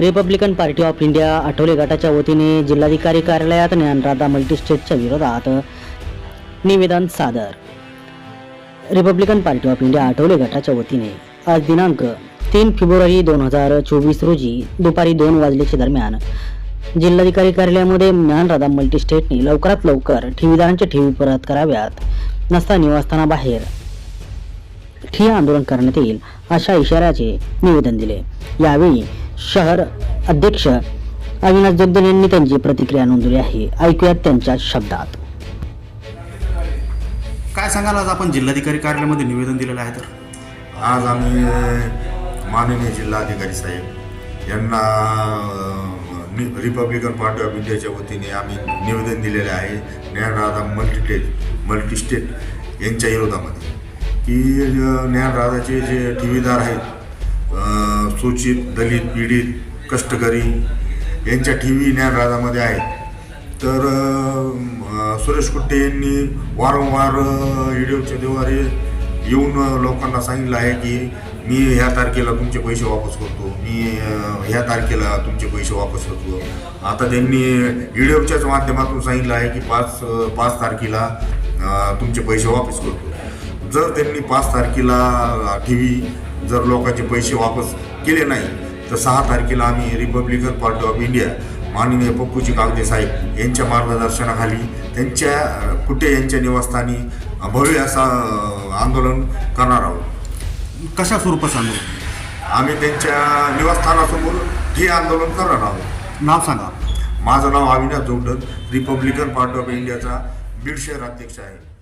Republican Party of India Athawale गटाच्या वतीने जिल्हाधिकारी कार्यालयात ज्ञानराधा मल्टीस्टेटच्या विरोधात निवेदन सादर. Republican Party of India Athawale गटाच्या वतीने आज दिनांक तीन फेब्रुवारी दोन हजार चोवीस रोजी दुपारी दोन वाजल्याच्या दरम्यान जिल्हाधिकारी कार्यालयामध्ये ज्ञानराधा मल्टीस्टेटने लवकरात लवकर ठेवीदारांच्या ठेवी परत कराव्यात नसता निवासस्थानाबाहेर ठिय्या आंदोलन करण्यात येईल अशा इशाऱ्याचे निवेदन दिले. यावेळी शहर अध्यक्ष अविनाश जगदन यांनी त्यांची प्रतिक्रिया नोंदवली आहे. ऐकूयात त्यांच्या शब्दात. काय सांगाल आज आपण जिल्हाधिकारी कार्यालयामध्ये निवेदन दिलेलं आहे तर? आज आम्ही माननीय जिल्हाधिकारी साहेब यांना रिपब्लिकन पार्टी ऑफ इंडियाच्या वतीने आम्ही निवेदन दिलेले आहे ज्ञानराधा मल्टीटेट मल्टीस्टेट यांच्या विरोधामध्ये. की ज्ञानराधाचे जे ठेवीदार आहेत सूचित दलित पीडित कष्टकरी यांच्या ठेवी ज्ञानराधामध्ये आहेत. तर सुरेश कुट्टे यांनी वारंवार ईडीओच्या देवारे येऊन लोकांना सांगितलं आहे की मी ह्या तारखेला तुमचे पैसे वापस करतो. मी ह्या तारखेला तुमचे पैसे वापस करतो. आता त्यांनी ईडीओच्याच माध्यमातून सांगितलं आहे की पाच पाच तारखेला तुमचे पैसे वापस करतो. जर त्यांनी पाच तारखेला टी व्ही जर लोकांचे पैसे वापस केले नाही तर सहा तारखेला आम्ही रिपब्लिकन पार्टी ऑफ इंडिया माननीय पप्पूजी कागदे साहेब यांच्या मार्गदर्शनाखाली त्यांच्या कुटे यांच्या निवासस्थानी भव्य असा आंदोलन करणार आहोत. कशा स्वरूपाचं आंदोलन? आम्ही त्यांच्या निवासस्थानासमोर हे आंदोलन करणार आहोत. नाव सांगा. माझं नाव Avinash Jogdan Republican Party of इंडियाचा बीड शहर अध्यक्ष आहे.